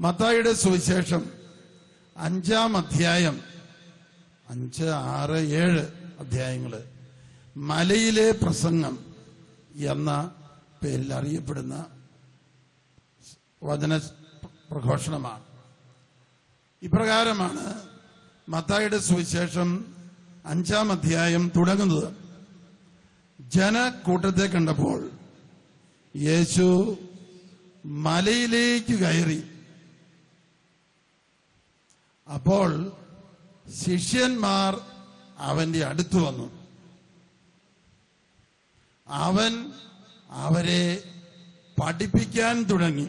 മത്തായിയുടെ സുവിശേഷം അഞ്ചാം അധ്യായം അഞ്ച് ആറ് ഏഴ് അധ്യായങ്ങൾ. മലയിലെ പ്രസംഗം എന്ന പേരിൽ അറിയപ്പെടുന്ന വചന പ്രഘോഷണമാണ്. ഇപ്രകാരമാണ് മത്തായിയുടെ സുവിശേഷം അഞ്ചാം അധ്യായം തുടങ്ങുന്നത്. ജനക്കൂട്ടത്തെ കണ്ടപ്പോൾ യേശു മലയിലേക്ക് കയറി അപ്പോൾ ശിഷ്യന്മാർ അവന്റെ അടുത്ത് വന്നു. അവൻ അവരെ പഠിപ്പിക്കാൻ തുടങ്ങി.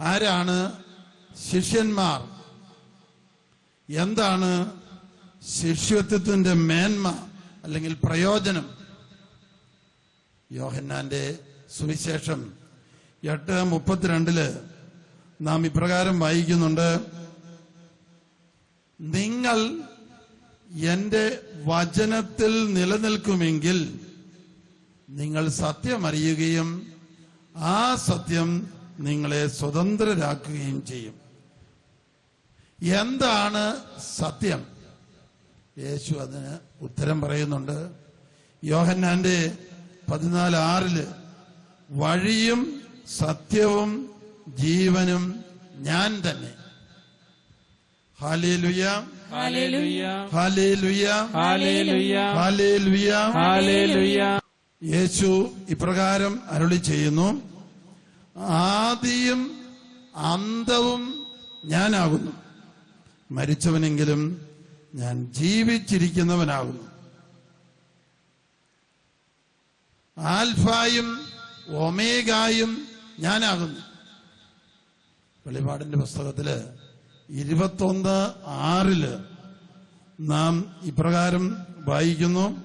ആരാണ് ശിഷ്യന്മാർ? എന്താണ് ശിഷ്യത്വത്തിന്റെ മേന്മ അല്ലെങ്കിൽ പ്രയോജനം? യോഹന്നാന്റെ സുവിശേഷം എട്ട് മുപ്പത്തിരണ്ടിൽ നാം ഇപ്രകാരം വായിക്കുന്നുണ്ട്. നിങ്ങൾ എന്റെ വചനത്തിൽ നിലനിൽക്കുമെങ്കിൽ നിങ്ങൾ സത്യം അറിയുകയും ആ സത്യം നിങ്ങളെ സ്വതന്ത്രരാക്കുകയും ചെയ്യും. എന്താണ് സത്യം? യേശു അതിന് ഉത്തരം പറയുന്നുണ്ട്. യോഹന്നാന്റെ പതിനാല് ആറിൽ വഴിയും സത്യവും ജീവനും ഞാൻ തന്നെ. യേശു ഇപ്രകാരം അരുളി ചെയ്യുന്നു. ആദിയും അന്തവും ഞാനാകുന്നു. മരിച്ചവനെങ്കിലും ഞാൻ ജീവിച്ചിരിക്കുന്നവനാകുന്നു. ആൽഫായും ഒമേഗായും ഞാനാകുന്നു. വെളിപാടിന്റെ പുസ്തകത്തിൽ ഇരുപത്തൊന്ന് ആറിൽ നാം ഇപ്രകാരം വായിക്കുന്നു.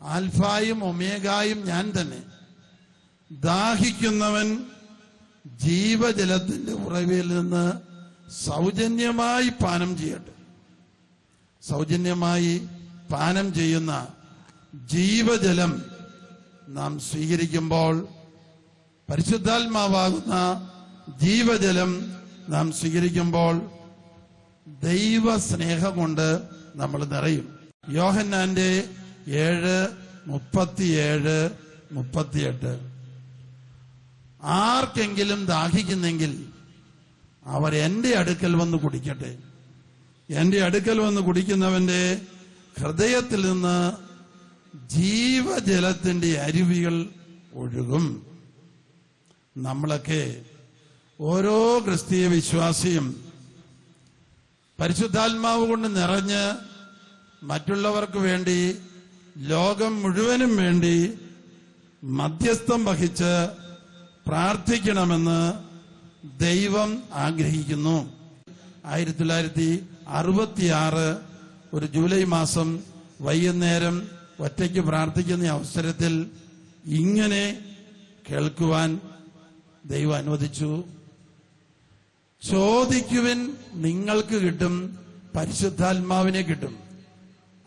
ആൽഫായും ഒമേഗായും ഞാൻ തന്നെ. ദാഹിക്കുന്നവൻ ജീവജലത്തിന്റെ ഉറവിൽ നിന്ന് സൗജന്യമായി പാനം ചെയ്യട്ടെ. സൗജന്യമായി പാനം ചെയ്യുന്ന ജീവജലം നാം സ്വീകരിക്കുമ്പോൾ പരിശുദ്ധാത്മാവാകുന്ന ജീവജലം നാം സ്വീകരിക്കുമ്പോൾ ദൈവ സ്നേഹം കൊണ്ട് നമ്മൾ നിറയും. യോഹന്നാന്റെ ഏഴ് മുപ്പത്തിയേഴ് മുപ്പത്തിയെട്ട്. ആർക്കെങ്കിലും ദാഹിക്കുന്നെങ്കിൽ അവർ എന്റെ അടുക്കൽ വന്ന് കുടിക്കട്ടെ. എന്റെ അടുക്കൽ വന്ന് കുടിക്കുന്നവന്റെ ഹൃദയത്തിൽ നിന്ന് ജീവജലത്തിന്റെ അരുവികൾ ഒഴുകും. നമ്മളൊക്കെ ഓരോ ക്രിസ്തീയ വിശ്വാസിയും പരിശുദ്ധാത്മാവ് കൊണ്ട് നിറഞ്ഞ് മറ്റുള്ളവർക്ക് വേണ്ടി ലോകം മുഴുവനും വേണ്ടി മധ്യസ്ഥം വഹിച്ച് പ്രാർത്ഥിക്കണമെന്ന് ദൈവം ആഗ്രഹിക്കുന്നു. ആയിരത്തി തൊള്ളായിരത്തി അറുപത്തിയാറ് ഒരു ജൂലൈ മാസം വൈകുന്നേരം ഒറ്റയ്ക്ക് പ്രാർത്ഥിക്കുന്ന അവസരത്തിൽ ഇങ്ങനെ കേൾക്കുവാൻ ദൈവം അനുവദിച്ചു. ചോദിക്കുവിൻ നിങ്ങൾക്ക് കിട്ടും പരിശുദ്ധാത്മാവിനെ കിട്ടും.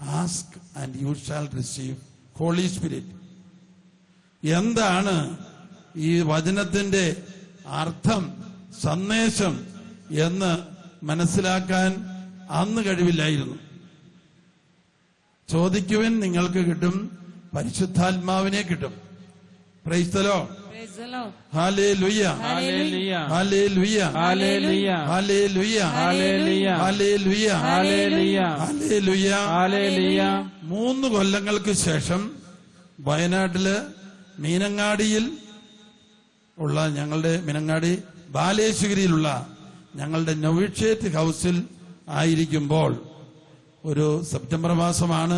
Ask and you shall receive holy spirit എന്താണ് ഈ വചനത്തിന്റെ അർത്ഥം സന്ദേശം എന്ന് മനസ്സിലാക്കാൻ അന്ന് കഴിവില്ലായിരുന്നു. ചോദിക്കുവൻ നിങ്ങൾക്ക് കിട്ടും പരിശുദ്ധാത്മാവിനെ കിട്ടും. പ്രൈസ്തലോ മൂന്ന് കൊല്ലങ്ങൾക്ക് ശേഷം വയനാട്ടിൽ മീനങ്ങാടിയിൽ ഉള്ള ഞങ്ങളുടെ മീനങ്ങാടി ബാലേശ്വരിയിലുള്ള ഞങ്ങളുടെ നൊവിഷേറ്റ് ഹൗസിൽ ആയിരിക്കുമ്പോൾ ഒരു സെപ്റ്റംബർ മാസമാണ്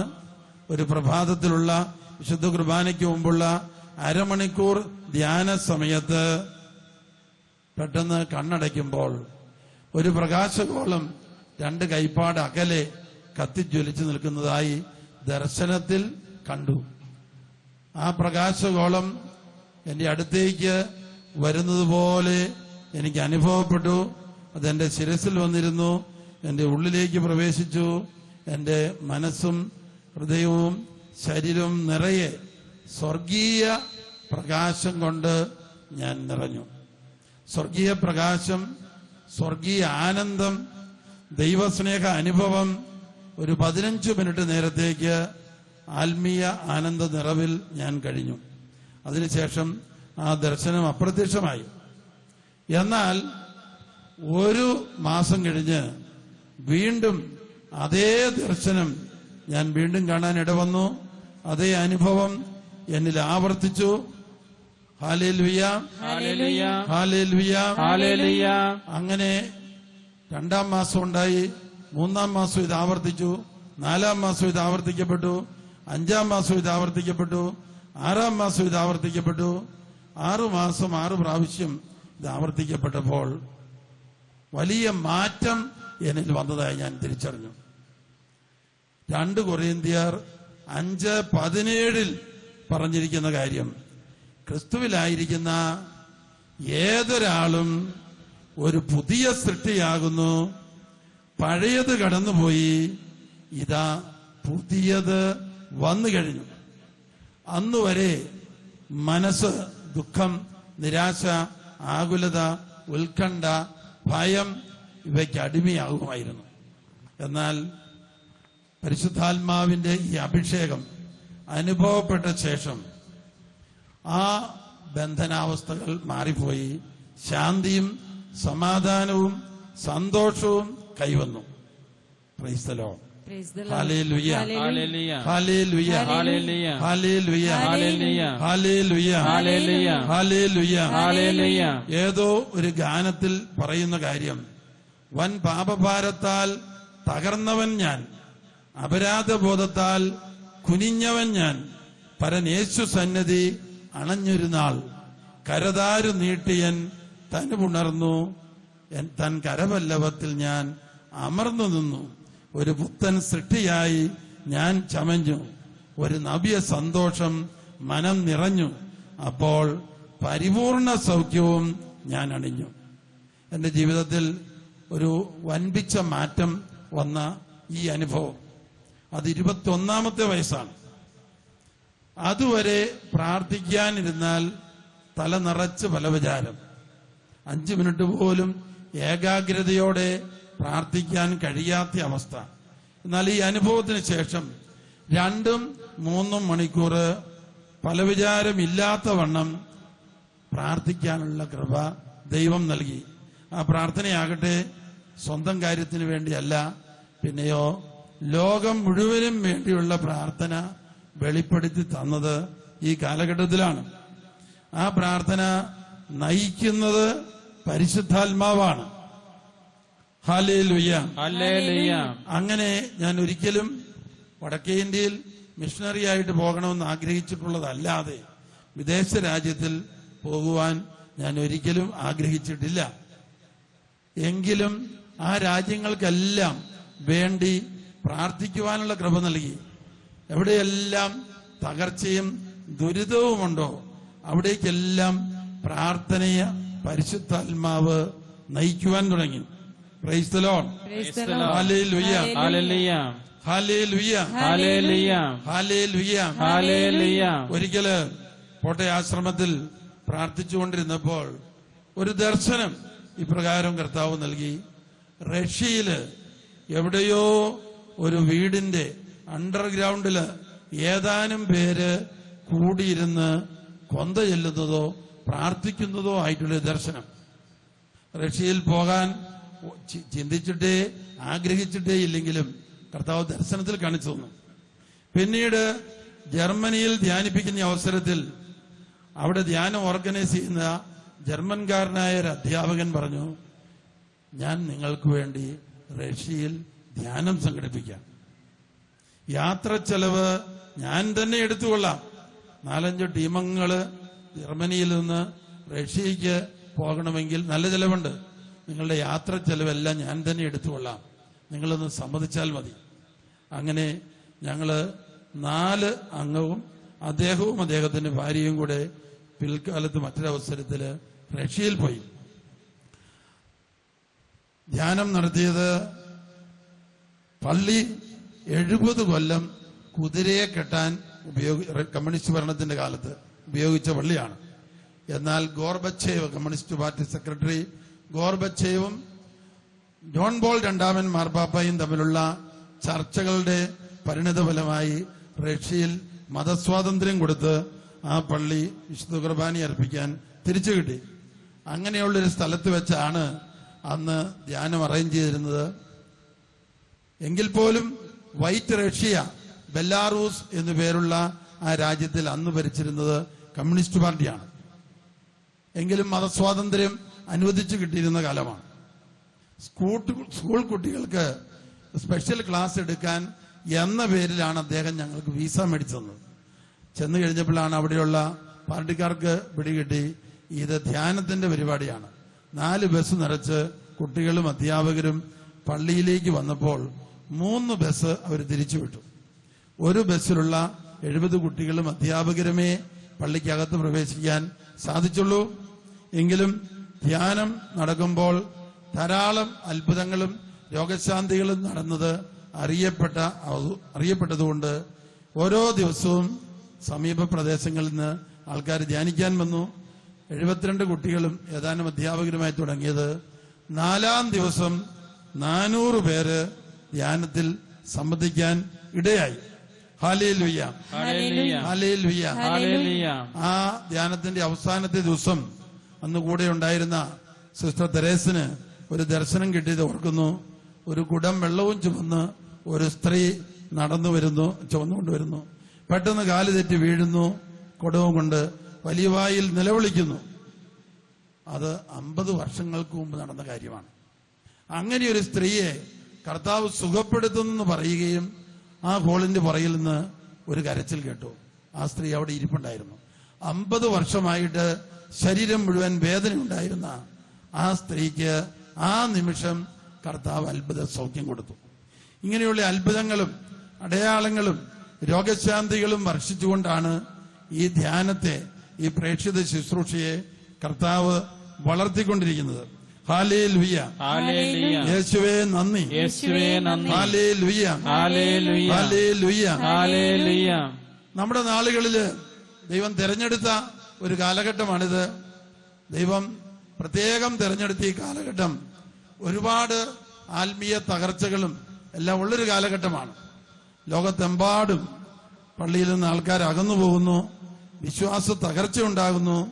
ഒരു പ്രഭാതത്തിലുള്ള വിശുദ്ധ കുർബാനയ്ക്ക് മുമ്പുള്ള അരമണിക്കൂർ ധ്യാന സമയത്ത് പെട്ടെന്ന് കണ്ണടയ്ക്കുമ്പോൾ ഒരു പ്രകാശഗോളം രണ്ട് കൈപ്പാട് അകലെ കത്തിജ്വലിച്ചു നിൽക്കുന്നതായി ദർശനത്തിൽ കണ്ടു. ആ പ്രകാശഗോളം എന്റെ അടുത്തേക്ക് വരുന്നത് പോലെ എനിക്ക് അനുഭവപ്പെട്ടു. അതെന്റെ ശിരസിൽ വന്നിരുന്നു. എന്റെ ഉള്ളിലേക്ക് പ്രവേശിച്ചു. എന്റെ മനസ്സും ഹൃദയവും ശരീരവും നിറയെ സ്വർഗീയ പ്രകാശം കൊണ്ട് ഞാൻ നിറഞ്ഞു. സ്വർഗീയ പ്രകാശം സ്വർഗീയ ആനന്ദം ദൈവസ്നേഹ അനുഭവം ഒരു പതിനഞ്ച് മിനിറ്റ് നേരത്തേക്ക് ആത്മീയ ആനന്ദ നിറവിൽ ഞാൻ കഴിഞ്ഞു. അതിനുശേഷം ആ ദർശനം അപ്രത്യക്ഷമായി. എന്നാൽ ഒരു മാസം കഴിഞ്ഞ് വീണ്ടും അതേ ദർശനം ഞാൻ വീണ്ടും കാണാൻ ഇടവന്നു അതേ അനുഭവം എന്നിൽ ആവർത്തിച്ചു. അങ്ങനെ രണ്ടാം മാസം ഉണ്ടായി. മൂന്നാം മാസം ഇത് ആവർത്തിച്ചു. നാലാം മാസം ഇത് ആവർത്തിക്കപ്പെട്ടു. അഞ്ചാം മാസം ഇത് ആവർത്തിക്കപ്പെട്ടു. ആറാം മാസം ഇത് ആവർത്തിക്കപ്പെട്ടു. ആറു മാസം ആറ് പ്രാവശ്യം ഇത് ആവർത്തിക്കപ്പെട്ടപ്പോൾ വലിയ മാറ്റം എന്നിൽ വന്നതായി ഞാൻ തിരിച്ചറിഞ്ഞു. രണ്ട് കൊറിയന്തിയർ അഞ്ച് പതിനേഴിൽ പറഞ്ഞിരിക്കുന്ന കാര്യം. ക്രിസ്തുവിലായിരിക്കുന്ന ഏതൊരാളും ഒരു പുതിയ സൃഷ്ടിയാകുന്നു പഴയത് കടന്നുപോയി ഇതാ പുതിയത് വന്നു കഴിഞ്ഞു. അന്നുവരെ മനസ്സ് ദുഃഖം നിരാശ ആകുലത ഉത്കണ്ഠ ഭയം ഇവയ്ക്ക് അടിമയാകുമായിരുന്നു. എന്നാൽ പരിശുദ്ധാത്മാവിന്റെ ഈ അഭിഷേകം അനുഭവപ്പെട്ട ശേഷം ആ ബന്ധനാവസ്ഥകൾ മാറിപ്പോയി ശാന്തിയും സമാധാനവും സന്തോഷവും കൈവന്നു ക്രൈസ്തലോ ഏതോ ഒരു ഗാനത്തിൽ പറയുന്ന കാര്യം വൻ പാപഭാരത്താൽ തകർന്നവൻ ഞാൻ അപരാധബോധത്താൽ കുനിഞ്ഞവൻ ഞാൻ. പരനേശു സന്നദ്ധി അണഞ്ഞിരുന്നാൾ നാൾ. കരതാരു നീട്ടിയൻ തനുപുണർന്നു. തൻ കരവല്ലവത്തിൽ ഞാൻ അമർന്നു നിന്നു. ഒരു പുത്തൻ സൃഷ്ടിയായി ഞാൻ ചമഞ്ഞു. ഒരു നവ്യ സന്തോഷം മനം നിറഞ്ഞു. അപ്പോൾ പരിപൂർണ സൗഖ്യവും ഞാൻ അണിഞ്ഞു. എന്റെ ജീവിതത്തിൽ ഒരു വൻപിച്ച മാറ്റം വന്ന ഈ അനുഭവം. അത് ഇരുപത്തി ഒന്നാമത്തെ വയസ്സാണ്. അതുവരെ പ്രാർത്ഥിക്കാനിരുന്നാൽ തല നിറച്ച് ഫലവിചാരം അഞ്ചു മിനിറ്റ് പോലും ഏകാഗ്രതയോടെ പ്രാർത്ഥിക്കാൻ കഴിയാത്ത അവസ്ഥ. എന്നാൽ ഈ അനുഭവത്തിന് ശേഷം രണ്ടും മൂന്നും മണിക്കൂർ ഫലവിചാരമില്ലാത്ത വണ്ണം പ്രാർത്ഥിക്കാനുള്ള കൃപ ദൈവം നൽകി. ആ പ്രാർത്ഥനയാകട്ടെ സ്വന്തം കാര്യത്തിന് വേണ്ടിയല്ല പിന്നെയോ ലോകം മുഴുവനും വേണ്ടിയുള്ള പ്രാർത്ഥന വെളിപ്പെടുത്തി തന്നത് ഈ കാലഘട്ടത്തിലാണ്. ആ പ്രാർത്ഥന നയിക്കുന്നത് പരിശുദ്ധാത്മാവാണ്. അങ്ങനെ ഞാൻ ഒരിക്കലും വടക്കേ ഇന്ത്യയിൽ മിഷണറി ആയിട്ട് പോകണമെന്ന് ആഗ്രഹിച്ചിട്ടുള്ളതല്ലാതെ വിദേശ രാജ്യത്തിൽ പോകുവാൻ ഞാൻ ഒരിക്കലും ആഗ്രഹിച്ചിട്ടില്ല. എങ്കിലും ആ രാജ്യങ്ങൾക്കെല്ലാം വേണ്ടി പ്രാർത്ഥിക്കുവാനുള്ള കൃപ നൽകി. എവിടെയെല്ലാം തകർച്ചയും ദുരിതവുമുണ്ടോ അവിടേക്കെല്ലാം പ്രാർത്ഥനയ പരിശുദ്ധാത്മാവ് നയിക്കുവാൻ തുടങ്ങി. ക്രൈസ്തലോൺ ഒരിക്കൽ കോട്ടയ ആശ്രമത്തിൽ പ്രാർത്ഥിച്ചുകൊണ്ടിരുന്നപ്പോൾ ഒരു ദർശനം ഇപ്രകാരം കർത്താവ് നൽകി. റഷ്യയിൽ എവിടെയോ ഒരു വീടിന്റെ അണ്ടർഗ്രൗണ്ടിൽ ഏതാനും പേര് കൂടിയിരുന്ന് കൊന്ത ചെല്ലുന്നതോ പ്രാർത്ഥിക്കുന്നതോ ആയിട്ടുള്ള ദർശനം. റഷ്യയിൽ പോകാൻ ചിന്തിച്ചിട്ടേ ആഗ്രഹിച്ചിട്ടേ ഇല്ലെങ്കിലും കർത്താവ് ദർശനത്തിൽ കാണിച്ചു തന്നു. പിന്നീട് ജർമ്മനിയിൽ ധ്യാനിപ്പിക്കുന്ന അവസരത്തിൽ അവിടെ ധ്യാനം ഓർഗനൈസ് ചെയ്യുന്ന ജർമ്മൻകാരനായ ഒരു അധ്യാപകൻ പറഞ്ഞു ഞാൻ നിങ്ങൾക്ക് വേണ്ടി റഷ്യയിൽ ധ്യാനം സംഘടിപ്പിക്കാം. യാത്ര ചെലവ് ഞാൻ തന്നെ എടുത്തുകൊള്ളാം. നാലഞ്ച് ടീമങ്ങൾ ജർമ്മനിയിൽ നിന്ന് റഷ്യക്ക് പോകണമെങ്കിൽ നല്ല ചെലവുണ്ട്. നിങ്ങളുടെ യാത്ര ചെലവെല്ലാം ഞാൻ തന്നെ എടുത്തുകൊള്ളാം. നിങ്ങളൊന്ന് സമ്മതിച്ചാൽ മതി. അങ്ങനെ ഞങ്ങൾ നാല് അംഗവും അദ്ദേഹവും അദ്ദേഹത്തിന്റെ ഭാര്യയും കൂടെ പിൽക്കാലത്ത് മറ്റൊരവസരത്തിൽ റഷ്യയിൽ പോയി. ധ്യാനം നടത്തിയത് പള്ളി എഴുപത് കൊല്ലം കുതിരയെ കെട്ടാൻ കമ്മ്യൂണിസ്റ്റ് ഭരണത്തിന്റെ കാലത്ത് ഉപയോഗിച്ച പള്ളിയാണ്. എന്നാൽ ഗോർബച്ചേവ് കമ്മ്യൂണിസ്റ്റ് പാർട്ടി സെക്രട്ടറി ഗോർബച്ചേവും ജോൺ ബോൾ രണ്ടാമൻ മാർപ്പാപ്പയും തമ്മിലുള്ള ചർച്ചകളുടെ പരിണിതഫലമായി റഷ്യയിൽ മതസ്വാതന്ത്ര്യം കൊടുത്ത് ആ പള്ളി വിശുദ്ധ കുർബാനി അർപ്പിക്കാൻ തിരിച്ചു കിട്ടി. അങ്ങനെയുള്ളൊരു സ്ഥലത്ത് വെച്ചാണ് അന്ന് ധ്യാനം അറേഞ്ച് ചെയ്തിരുന്നത് എങ്കിൽ പോലും വൈറ്റ് റഷ്യ ബെല്ലാറൂസ് എന്നു പേരുള്ള ആ രാജ്യത്തിൽ അന്ന് ഭരിച്ചിരുന്നത് കമ്മ്യൂണിസ്റ്റ് പാർട്ടിയാണ്. എങ്കിലും മതസ്വാതന്ത്ര്യം അനുവദിച്ചു കിട്ടിയിരുന്ന കാലമാണ്. സ്കൂൾ കുട്ടികൾക്ക് സ്പെഷ്യൽ ക്ലാസ് എടുക്കാൻ എന്ന പേരിലാണ് അദ്ദേഹം ഞങ്ങൾക്ക് വിസ മേടിച്ചത്. ചെന്ന് കഴിഞ്ഞപ്പോഴാണ് അവിടെയുള്ള പാർട്ടിക്കാർക്ക് പിടികിട്ടി. ഇത് ധ്യാനത്തിന്റെ പരിപാടിയാണ്. നാല് ബസ് നിറച്ച് കുട്ടികളും അധ്യാപകരും പള്ളിയിലേക്ക് വന്നപ്പോൾ മൂന്ന് ബസ് അവർ തിരിച്ചുവിട്ടു ഒരു ബസ്സിലുള്ള എഴുപത് കുട്ടികളും അധ്യാപകരുമേ പള്ളിക്കകത്ത് പ്രവേശിക്കാൻ സാധിച്ചുള്ളൂ. എങ്കിലും ധ്യാനം നടക്കുമ്പോൾ ധാരാളം അത്ഭുതങ്ങളും രോഗശാന്തികളും നടന്നത് അറിയപ്പെട്ട അറിയപ്പെട്ടതുകൊണ്ട് ഓരോ ദിവസവും സമീപ പ്രദേശങ്ങളിൽ നിന്ന് ആൾക്കാർ ധ്യാനിക്കാൻ വന്നു. എഴുപത്തിരണ്ട് കുട്ടികളും ഏതാനും അധ്യാപകരുമായി തുടങ്ങിയത് നാലാം ദിവസം നാനൂറ് പേര് ധ്യാനത്തിൽ സംബന്ധിക്കാൻ ഇടയായി. ആ ധ്യാനത്തിന്റെ അവസാനത്തെ ദിവസം അന്ന് കൂടെ ഉണ്ടായിരുന്ന സിസ്റ്റർ തെരേസിന് ഒരു ദർശനം കിട്ടിയത് ഓർക്കുന്നു. ഒരു കുടം വെള്ളവും ചുമന്ന് ഒരു സ്ത്രീ നടന്നു വരുന്നു ചുമന്നുകൊണ്ടുവരുന്നു പെട്ടെന്ന് കാൽ തെറ്റി വീഴുന്നു കുടവും കൊണ്ട് വലിയ വായിൽ നിലവിളിക്കുന്നു. അത് അമ്പത് വർഷങ്ങൾക്ക് മുമ്പ് നടന്ന കാര്യമാണ്. അങ്ങനെ ഒരു സ്ത്രീയെ കർത്താവ് സുഖപ്പെടുത്തുന്നു പറയുകയും ആ ഹോളിന്റെ പുറയിൽ നിന്ന് ഒരു കരച്ചിൽ കേട്ടു. ആ സ്ത്രീ അവിടെ ഇരിപ്പുണ്ടായിരുന്നു. അമ്പത് വർഷമായിട്ട് ശരീരം മുഴുവൻ വേദന ഉണ്ടായിരുന്ന ആ സ്ത്രീക്ക് ആ നിമിഷം കർത്താവ് അത്ഭുത സൗഖ്യം കൊടുത്തു. ഇങ്ങനെയുള്ള അത്ഭുതങ്ങളും അടയാളങ്ങളും രോഗശാന്തികളും വർഷിച്ചുകൊണ്ടാണ് ഈ ധ്യാനത്തെ ഈ പ്രേക്ഷിത ശുശ്രൂഷയെ കർത്താവ് വളർത്തിക്കൊണ്ടിരിക്കുന്നത്. യേശുവേ നന്ദി. യേശുവേ നന്ദി. നമ്മുടെ നാളുകളിൽ ദൈവം തെരഞ്ഞെടുത്ത ഒരു കാലഘട്ടമാണിത്. ദൈവം പ്രത്യേകം തെരഞ്ഞെടുത്ത ഈ കാലഘട്ടം ഒരുപാട് ആത്മീയ തകർച്ചകളും എല്ലാം ഉള്ളൊരു കാലഘട്ടമാണ്. ലോകത്തെമ്പാടും പള്ളിയിൽ നിന്ന് ആൾക്കാർ അകന്നു പോകുന്നു. വിശ്വാസ തകർച്ച ഉണ്ടാകുന്നു.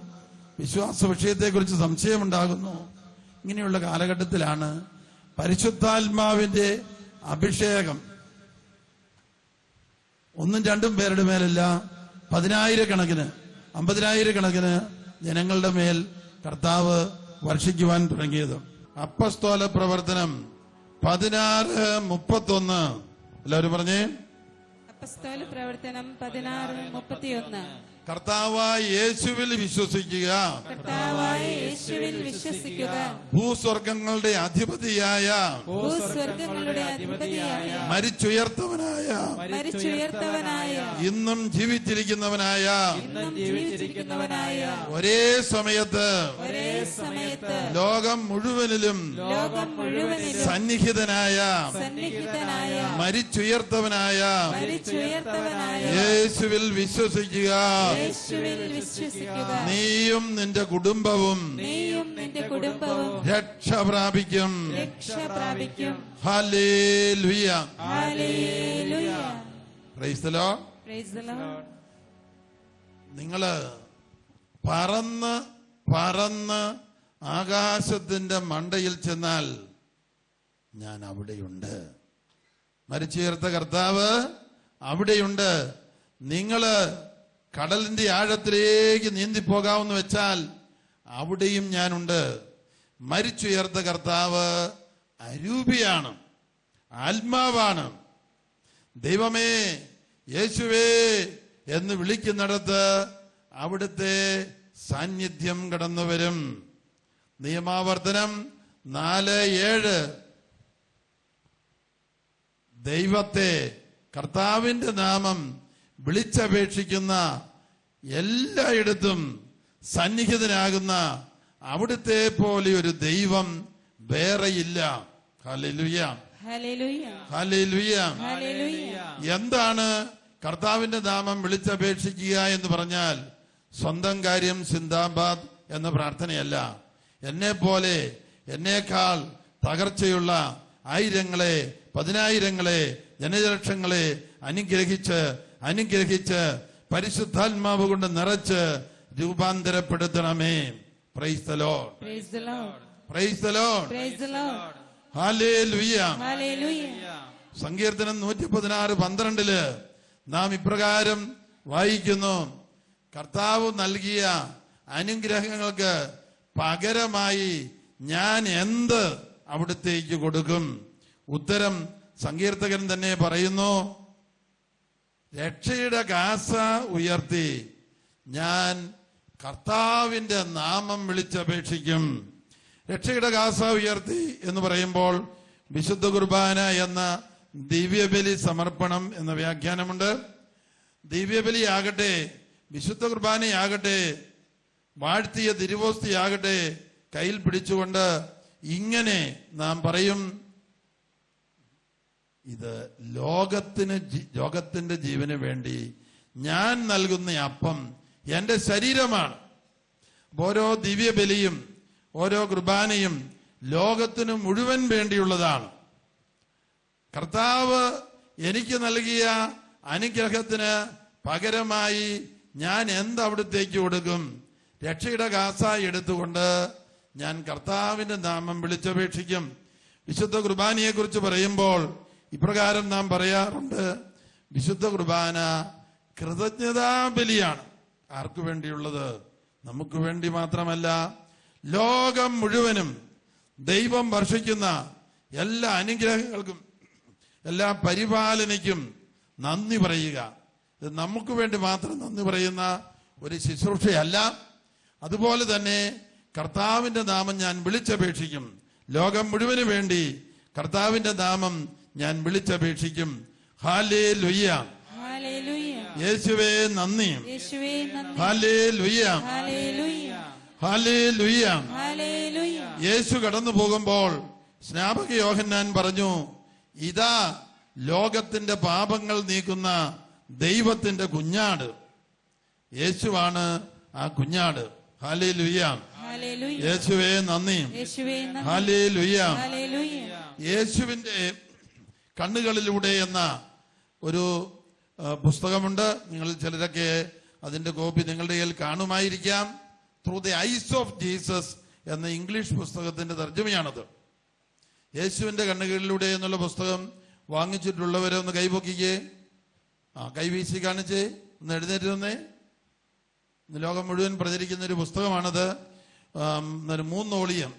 വിശ്വാസ വിഷയത്തെക്കുറിച്ച് സംശയമുണ്ടാകുന്നു. ഇങ്ങനെയുള്ള കാലഘട്ടത്തിലാണ് പരിശുദ്ധാത്മാവിന്റെ അഭിഷേകം. ഒന്നും രണ്ടും പേരുടെ മേലല്ല പതിനായിരക്കണക്കിന് അമ്പതിനായിരക്കണക്കിന് ജനങ്ങളുടെ മേൽ കർത്താവ് വർഷിക്കുവാൻ തുടങ്ങിയത്. അപ്പസ്തോല പ്രവർത്തനം പതിനാറ് മുപ്പത്തൊന്ന്. എല്ലാവരും പറഞ്ഞേ? അപ്പസ്തോല പ്രവർത്തനം പതിനാറ് മുപ്പത്തിയൊന്ന്. കർത്താവായ യേശുവിൽ വിശ്വസിക്കുക. കർത്താവായ യേശുവിൽ വിശ്വസിക്കുക. ഭൂസ്വർഗങ്ങളുടെ അധിപതിയായ ഭൂസ്വർഗങ്ങളുടെ അധിപതിയായ മരിച്ചുയർത്തവനായ മരിച്ചുയർത്തവനായ ഇന്നും ജീവിച്ചിരിക്കുന്നവനായ ഇന്നും ജീവിച്ചിരിക്കുന്നവനായ ഒരേ സമയത്ത് ഒരേ സമയത്ത് ലോകം മുഴുവനിലും ലോകം മുഴുവനിലും സന്നിഹിതനായ സന്നിഹിതനായ മരിച്ചുയർത്തവനായ മരിച്ചുയർത്തവനായ യേശുവിൽ വിശ്വസിക്കുക യേശുവിൽ വിശ്വസിക്കുക. നീയും നിന്റെ കുടുംബവും നീയും നിന്റെ കുടുംബവും രക്ഷ പ്രാപിക്കും. രക്ഷ പ്രാപിക്കും. നിങ്ങൾ പറന്ന് പറന്ന് ആകാശത്തിന്റെ മണ്ടയിൽ ചെന്നാൽ ഞാൻ അവിടെയുണ്ട്. മരിച്ചുയർത്ത കർത്താവ് അവിടെയുണ്ട്. നിങ്ങൾ കടലിന്റെ ആഴത്തിലേക്ക് നീന്തിപ്പോകാമെന്ന് വെച്ചാൽ അവിടെയും ഞാനുണ്ട്. മരിച്ചുയർത്ത കർത്താവ് അരൂപിയാണ്. ആത്മാവാണ്. ദൈവമേ യേശുവേ എന്ന് വിളിക്കുന്നിടത്ത് അവിടുത്തെ സാന്നിധ്യം കടന്നു വരും നിയമാവർത്തനം നാല് ഏഴ്. ദൈവത്തെ കർത്താവിന്റെ നാമം വിളിച്ചപേക്ഷിക്കുന്ന എല്ലായിടത്തും സന്നിഹിതനാകുന്ന അവിടുത്തെ പോലെ ഒരു ദൈവം വേറെയില്ല. എന്താണ് കർത്താവിന്റെ നാമം വിളിച്ചപേക്ഷിക്കുക എന്ന് പറഞ്ഞാൽ സ്വന്തം കാര്യം സിന്ദാബാദ് എന്ന പ്രാർത്ഥനയല്ല. എന്നെ പോലെ എന്നേക്കാൾ തകർച്ചയുള്ള ആയിരങ്ങളെ പതിനായിരങ്ങളെ ജനലക്ഷങ്ങളെ അനുഗ്രഹിച്ച് അനുഗ്രഹിച്ച് പരിശുദ്ധാത്മാവ് കൊണ്ട് നിറച്ച് രൂപാന്തരപ്പെടുത്തണമേ. Praise Lord. പ്രൈസ്. സങ്കീർത്തനം നൂറ്റി പതിനാറ് പന്ത്രണ്ടിൽ നാം ഇപ്രകാരം വായിക്കുന്നു. കർത്താവ് നൽകിയ അനുഗ്രഹങ്ങൾക്ക് പകരമായി ഞാൻ എന്ത് അവിടുത്തേക്ക് കൊടുക്കും? ഉത്തരം സങ്കീർത്തകൻ തന്നെ പറയുന്നു. രക്ഷയുടെ ഗാസ ഉയർത്തി. ഞാൻ കർത്താവിന്റെ നാമം വിളിച്ചപേക്ഷിക്കും. രക്ഷയുടെ ഗാസ ഉയർത്തി എന്ന് പറയുമ്പോൾ വിശുദ്ധ കുർബാന എന്ന ദിവ്യബലി സമർപ്പണം എന്ന വ്യാഖ്യാനമുണ്ട്. ദിവ്യബലി ആകട്ടെ വിശുദ്ധ കുർബാനയാകട്ടെ വാഴ്ത്തിയ തിരുവോസ്തിയാകട്ടെ കയ്യിൽ പിടിച്ചുകൊണ്ട് ഇങ്ങനെ നാം പറയും. ഇത് ലോകത്തിന് ലോകത്തിന്റെ ജീവന് വേണ്ടി ഞാൻ നൽകുന്ന അപ്പം എന്റെ ശരീരമാണ്. ഓരോ ദിവ്യബലിയും ഓരോ കുർബാനയും ലോകത്തിന് മുഴുവൻ വേണ്ടിയുള്ളതാണ്. കർത്താവ് എനിക്ക് നൽകിയ അനുഗ്രഹത്തിന് പകരമായി ഞാൻ എന്ത് അവിടത്തേക്ക് കൊടുക്കും രക്ഷയുടെ കാസ എടുത്തുകൊണ്ട് ഞാൻ കർത്താവിന്റെ നാമം വിളിച്ചപേക്ഷിക്കും. വിശുദ്ധ കുർബാനയെ കുറിച്ച് പറയുമ്പോൾ ഇപ്രകാരം നാം പറയാറുണ്ട് വിശുദ്ധ കുർബാന കൃതജ്ഞതാ ബലിയാണ്. ആർക്കു വേണ്ടിയുള്ളത്? നമുക്ക് വേണ്ടി മാത്രമല്ല ലോകം മുഴുവനും ദൈവം വർഷിക്കുന്ന എല്ലാ അനുഗ്രഹങ്ങൾക്കും എല്ലാ പരിപാലനയ്ക്കും നന്ദി പറയുക. ഇത് നമുക്ക് വേണ്ടി മാത്രം നന്ദി പറയുന്ന ഒരു ശുശ്രൂഷയല്ല. അതുപോലെ തന്നെ കർത്താവിന്റെ നാമം ഞാൻ വിളിച്ചപേക്ഷിക്കും. ലോകം മുഴുവൻ വേണ്ടി കർത്താവിന്റെ നാമം ഞാൻ വിളിച്ചപേക്ഷിക്കും. ഹാലേ ലുയ്യ യേശുവേ നന്ദി. ഹാലേ ലുയ്യ. ഹാലേ ലുയ്യ യേശു കടന്നു പോകുമ്പോൾ സ്നാപക യോഹന്നാൻ പറഞ്ഞു ഇതാ ലോകത്തിന്റെ പാപങ്ങൾ നീക്കുന്ന ദൈവത്തിന്റെ കുഞ്ഞാട്. യേശുവാണ് ആ കുഞ്ഞാട്. ഹാലേ ലുയ്യ യേശുവേ നന്ദി. ഹാലേ ലുയ്യ യേശുവിന്റെ കണ്ണുകളിലൂടെ എന്ന ഒരു പുസ്തകമുണ്ട്. നിങ്ങൾ ചിലരൊക്കെ അതിന്റെ കോപ്പി നിങ്ങളുടെ കയ്യിൽ കാണുമായിരിക്കാം. Through the eyes of Jesus എന്ന ഇംഗ്ലീഷ് പുസ്തകത്തിന്റെ തർജമയാണത്. യേശുവിന്റെ കണ്ണുകളിലൂടെ എന്നുള്ള പുസ്തകം വാങ്ങിച്ചിട്ടുള്ളവരെ ഒന്ന് കൈപൊക്കിക്കേ. ആ കൈവീശി കാണിച്ചേ. ഒന്ന് എഴുന്നേറ്റ് തന്നേ ലോകം മുഴുവൻ പ്രചരിക്കുന്ന ഒരു പുസ്തകമാണത്. മൂന്നോളിയം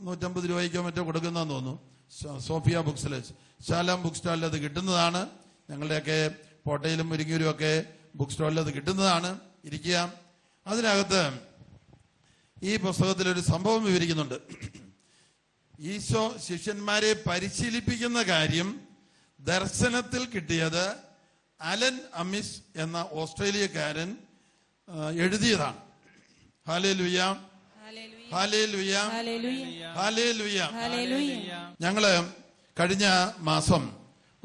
നൂറ്റമ്പത് രൂപയ്ക്കോ മറ്റോ കൊടുക്കുന്നതെന്ന് തോന്നുന്നു. സോഫിയ ബുക്സിൽ ശാലാം ബുക്ക് സ്റ്റാളിൽ അത് കിട്ടുന്നതാണ്. ഞങ്ങളുടെയൊക്കെ കോട്ടയിലും മുരിങ്ങൂരും ഒക്കെ ബുക്ക് സ്റ്റാളിൽ അത് കിട്ടുന്നതാണ്. ഇരിക്കുക. അതിനകത്ത് ഈ പുസ്തകത്തിൽ ഒരു സംഭവം വിവരിക്കുന്നുണ്ട്. ഈശോ ശിഷ്യന്മാരെ പരിശീലിപ്പിക്കുന്ന കാര്യം ദർശനത്തിൽ കിട്ടിയത് അലൻ അമിസ് എന്ന ഓസ്ട്രേലിയക്കാരൻ എഴുതിയതാണ്. ഹാലേ ലുയ്യ ഞങ്ങൾ കഴിഞ്ഞ മാസം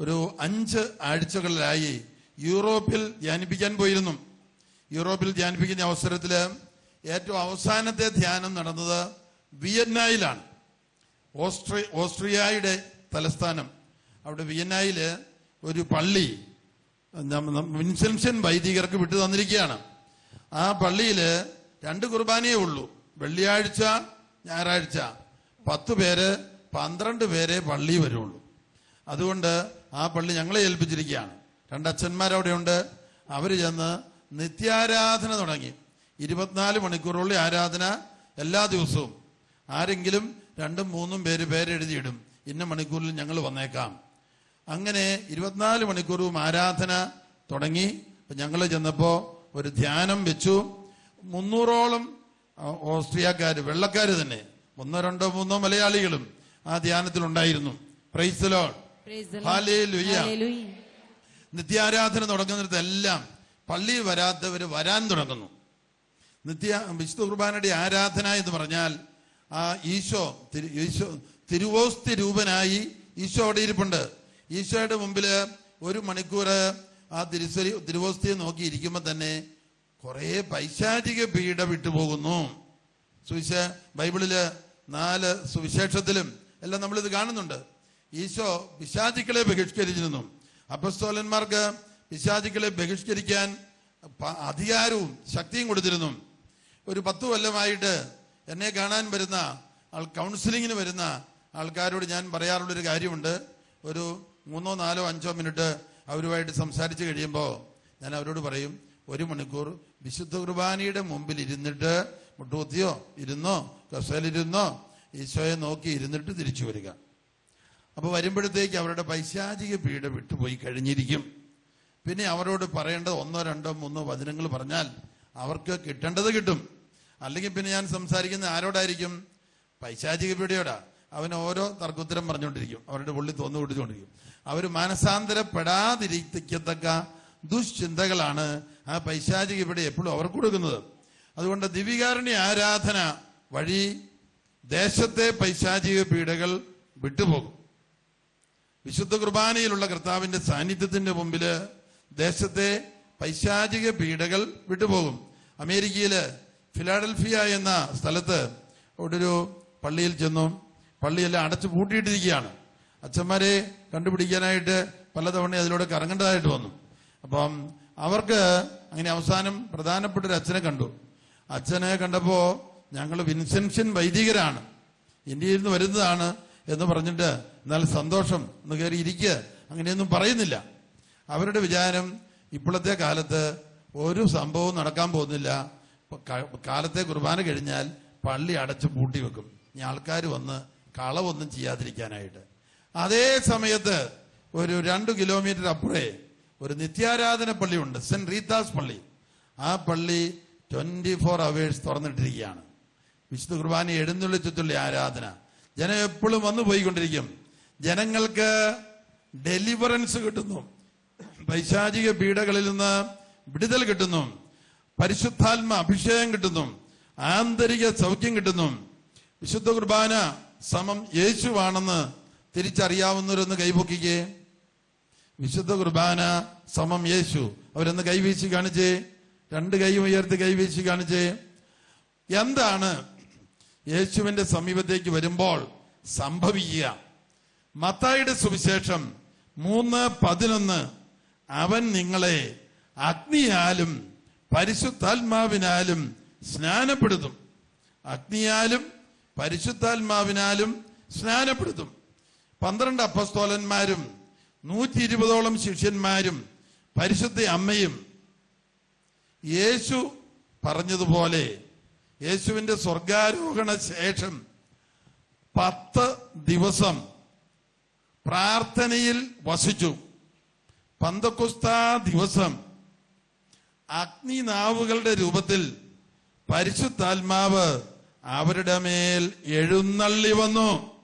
ഒരു അഞ്ച് ആഴ്ചകളിലായി യൂറോപ്പിൽ ധ്യാനിപ്പിക്കാൻ പോയിരുന്നു. യൂറോപ്പിൽ ധ്യാനിപ്പിക്കുന്ന അവസരത്തിൽ ഏറ്റവും അവസാനത്തെ ധ്യാനം നടന്നത് വിയന്നായിലാണ്. ഓസ്ട്രി ഓസ്ട്രിയയുടെ തലസ്ഥാനം. അവിടെ വിയന്നായിൽ ഒരു പള്ളി വിൻസെൻഷൻ വൈദികർക്ക് വിട്ടു തന്നിരിക്കുകയാണ്. ആ പള്ളിയിൽ രണ്ട് കുർബാനയേ ഉള്ളൂ. വെള്ളിയാഴ്ച ഞായറാഴ്ച. പത്ത് പേര് പന്ത്രണ്ട് പേരെ പള്ളി വരുള്ളൂ. അതുകൊണ്ട് ആ പള്ളി ഞങ്ങളെ ഏൽപ്പിച്ചിരിക്കുകയാണ്. രണ്ടച്ഛന്മാരവിടെയുണ്ട്. അവർ ചെന്ന് നിത്യാരാധന തുടങ്ങി. ഇരുപത്തിനാല് മണിക്കൂറുള്ള ആരാധന എല്ലാ ദിവസവും. ആരെങ്കിലും രണ്ടും മൂന്നും പേര് പേരെഴുതിയിടും. ഇന്ന മണിക്കൂറിൽ ഞങ്ങൾ വന്നേക്കാം. അങ്ങനെ ഇരുപത്തിനാല് മണിക്കൂറും ആരാധന തുടങ്ങി. ഞങ്ങൾ ചെന്നപ്പോ ഒരു ധ്യാനം വെച്ചു. മുന്നൂറോളം ഓസ്ട്രിയക്കാര് വെള്ളക്കാര് തന്നെ ഒന്നോ രണ്ടോ മൂന്നോ മലയാളികളും ആ ധ്യാനത്തിൽ ഉണ്ടായിരുന്നു praise Lord Praise the Lord. Hallelujah. Hallelujah. നിത്യാരാധന തുടങ്ങുന്നിടത്തെല്ലാം പള്ളിയിൽ വരാത്തവർ വരാൻ തുടങ്ങുന്നു നിത്യ വിശുദ്ധ കുർബാനയുടെ ആരാധന എന്ന് പറഞ്ഞാൽ ആ ഈശോ ഈശോ തിരുവോസ്തി രൂപനായി ഈശോ അവിടെ ഇരിപ്പുണ്ട് ഈശോയുടെ മുമ്പിൽ ഒരു മണിക്കൂർ ആ തിരുസരി തിരുവോസ്തിയെ നോക്കി ഇരിക്കുമ്പോൾ തന്നെ കുറെ പൈശാചിക പീഡ വിട്ടുപോകുന്നു. സുവിശ ബൈബിളിൽ നാല് സുവിശേഷത്തിലും എല്ലാം നമ്മളിത് കാണുന്നുണ്ട്. ഈശോ പിശാചിക്കളെ ബഹിഷ്കരിച്ചിരുന്നു. അപ്പസ്തോലന്മാർക്ക് പിശാചിക്കളെ ബഹിഷ്കരിക്കാൻ അധികാരവും ശക്തിയും കൊടുത്തിരുന്നു. ഒരു പത്ത് കൊല്ലമായിട്ട് എന്നെ കാണാൻ വരുന്ന ആൾ കൗൺസിലിങ്ങിന് വരുന്ന ആൾക്കാരോട് ഞാൻ പറയാറുള്ളൊരു കാര്യമുണ്ട്. ഒരു മൂന്നോ നാലോ അഞ്ചോ മിനിറ്റ് അവരുമായിട്ട് സംസാരിച്ച് കഴിയുമ്പോൾ ഞാൻ അവരോട് പറയും ഒരു മണിക്കൂർ വിശുദ്ധ കുർബാനയുടെ മുമ്പിൽ ഇരുന്നിട്ട് മുട്ടുകുത്തിയോ ഇരുന്നോ കസേലിരുന്നോ ഈശോയെ നോക്കി ഇരുന്നിട്ട് തിരിച്ചു വരിക. അപ്പൊ വരുമ്പോഴത്തേക്ക് അവരുടെ പൈശാചിക പീഡ വിട്ടുപോയി കഴിഞ്ഞിരിക്കും. പിന്നെ അവരോട് പറയേണ്ടത് ഒന്നോ രണ്ടോ മൂന്നോ വചനങ്ങൾ പറഞ്ഞാൽ അവർക്ക് കിട്ടേണ്ടത് കിട്ടും. അല്ലെങ്കിൽ പിന്നെ ഞാൻ സംസാരിക്കുന്ന ആരോടായിരിക്കും? പൈശാചിക പീഡയോടാ അവൻ ഓരോ തർക്കുത്തരം പറഞ്ഞുകൊണ്ടിരിക്കും. അവരുടെ ഉള്ളിൽ തോന്നു കൊടുത്തുകൊണ്ടിരിക്കും അവർ മാനസാന്തരപ്പെടാതിരിക്കത്തക്ക ദുശ്ചിന്തകളാണ് ആ പൈശാചിക ഇവിടെ എപ്പോഴും അവർക്ക് കൊടുക്കുന്നത്. അതുകൊണ്ട് ദിവികാരുണ്യ ആരാധന വഴി ദേശത്തെ പൈശാചിക പീഡകൾ വിട്ടുപോകും. വിശുദ്ധ കുർബാനയിലുള്ള കർത്താവിന്റെ സാന്നിധ്യത്തിന്റെ മുമ്പിൽ ദേശത്തെ പൈശാചിക പീഡകൾ വിട്ടുപോകും. അമേരിക്കയിൽ ഫിലാഡൽഫിയ എന്ന സ്ഥലത്ത് ഒരു പള്ളിയിൽ ചെന്നു. പള്ളിയെല്ലാം അടച്ചു പൂട്ടിയിട്ടിരിക്കുകയാണ്. അച്ഛന്മാരെ കണ്ടുപിടിക്കാനായിട്ട് പലതവണ അതിലൂടെ കറങ്ങേണ്ടതായിട്ട് വന്നു. അപ്പം അവർക്ക് അങ്ങനെ അവസാനം പ്രധാനപ്പെട്ട ഒരു അച്ഛനെ കണ്ടു. അച്ഛനെ കണ്ടപ്പോ ഞങ്ങൾ വിൻസെൻഷ്യൻ വൈദികരാണ്. ഇന്ത്യയിൽ നിന്ന് വരുന്നതാണ് എന്ന് പറഞ്ഞിട്ട് എന്നാൽ സന്തോഷം എന്ന് കയറി ഇരിക്കുക അങ്ങനെയൊന്നും പറയുന്നില്ല. അവരുടെ വിചാരം ഇപ്പോഴത്തെ കാലത്ത് ഒരു സംഭവവും നടക്കാൻ പോകുന്നില്ല. കാലത്തെ കുർബാന കഴിഞ്ഞാൽ പള്ളി അടച്ച് പൂട്ടി വെക്കും. ഇനി ആൾക്കാർ വന്ന് കളവൊന്നും ചെയ്യാതിരിക്കാനായിട്ട്. അതേ സമയത്ത് ഒരു രണ്ട് കിലോമീറ്റർ അപ്പുറേ ഒരു നിത്യാരാധന പള്ളിയുണ്ട് സെന്റ് റീതാസ് പള്ളി. ആ പള്ളി ട്വന്റി ഫോർ അവേഴ്സ് തുറന്നിട്ടിരിക്കുകയാണ്. വിശുദ്ധ കുർബാന എഴുന്നള്ളിച്ചുള്ള ആരാധന. ജനം എപ്പോഴും വന്നു പോയിക്കൊണ്ടിരിക്കും. ജനങ്ങൾക്ക് ഡെലിവറൻസ് കിട്ടുന്നു. പൈശാചിക പീഡകളിൽ നിന്ന് വിടുതൽ കിട്ടുന്നു. പരിശുദ്ധാത്മ അഭിഷേകം കിട്ടുന്നു. ആന്തരിക സൗഖ്യം കിട്ടുന്നു. വിശുദ്ധ കുർബാന സമം യേശുവാണെന്ന് തിരിച്ചറിയാവുന്നവരൊന്ന് കൈപൊക്കിക്കേ. വിശുദ്ധ കുർബാന സമം യേശു. അവരൊന്ന് കൈവീശി കാണിച്ചേ. രണ്ട് കൈ ഉയർത്തി കൈവീശി കാണിച്ചേ. എന്താണ് യേശുവിന്റെ സമീപത്തേക്ക് വരുമ്പോൾ സംഭവിക്കുക? മത്തായിയുടെ സുവിശേഷം മൂന്ന് പതിനൊന്ന്. അവൻ നിങ്ങളെ അഗ്നിയാലും പരിശുദ്ധാത്മാവിനാലും സ്നാനപ്പെടുത്തും. അഗ്നിയാലും പരിശുദ്ധാത്മാവിനാലും സ്നാനപ്പെടുത്തും. പന്ത്രണ്ട് അപ്പസ്തോലന്മാരും നൂറ്റി ഇരുപതോളം ശിഷ്യന്മാരും പരിശുദ്ധ അമ്മയും യേശു പറഞ്ഞതുപോലെ യേശുവിന്റെ സ്വർഗാരോഹണ ശേഷം പത്ത് ദിവസം പ്രാർത്ഥനയിൽ വസിച്ചു. പന്തക്കുസ്ത ദിവസം അഗ്നിനാവുകളുടെ രൂപത്തിൽ പരിശുദ്ധാത്മാവ് അവരുടെ മേൽ എഴുന്നള്ളി വന്നു.